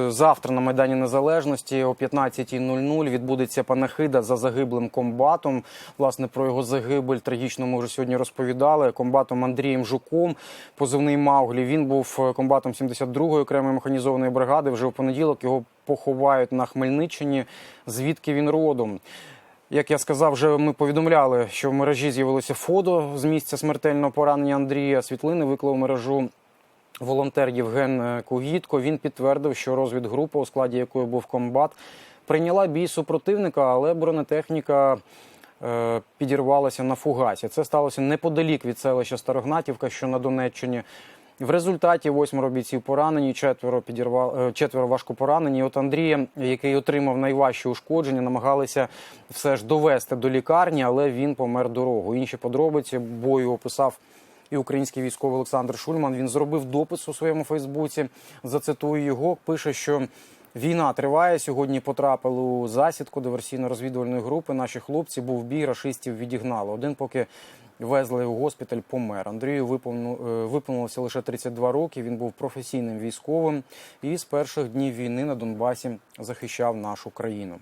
Завтра на Майдані Незалежності о 15.00 відбудеться панахида за загиблим комбатом. Власне, про його загибель трагічно ми вже сьогодні розповідали. Комбатом Андрієм Жуком, позивний Мауглі. Він був е, комбатом 72-ї окремої механізованої бригади. Вже в понеділок його поховають на Хмельниччині. Звідки він родом? Як я сказав, вже ми повідомляли, що в мережі з'явилося фото з місця смертельного поранення Андрія. Світлини виклав мережу волонтер Євген е, Кугітко. Він підтвердив, що розвідгрупа, у складі якої був комбат, прийняла бій супротивника, але бронетехніка е, підірвалася на фугасі. Це сталося неподалік від селища Старогнатівка, що на Донеччині. В результаті восьмеро бійців поранені, четверо підірвали, четверо важко поранені. От Андрія, який отримав найважчі ушкодження, намагалися все ж довести до лікарні, але він помер дорогу. Інші подробиці бою описав і український військовий Олександр Шульман. Він зробив допис у своєму Фейсбуці. Зацитую його. Пише, що війна триває. Сьогодні потрапили у засідку диверсійно-розвідувальної групи. Наші хлопці був бій, рашистів відігнали. Один поки везли у госпіталь, помер. Андрію е, виповнилося лише 32 роки. Він був професійним військовим і з перших днів війни на Донбасі захищав нашу країну.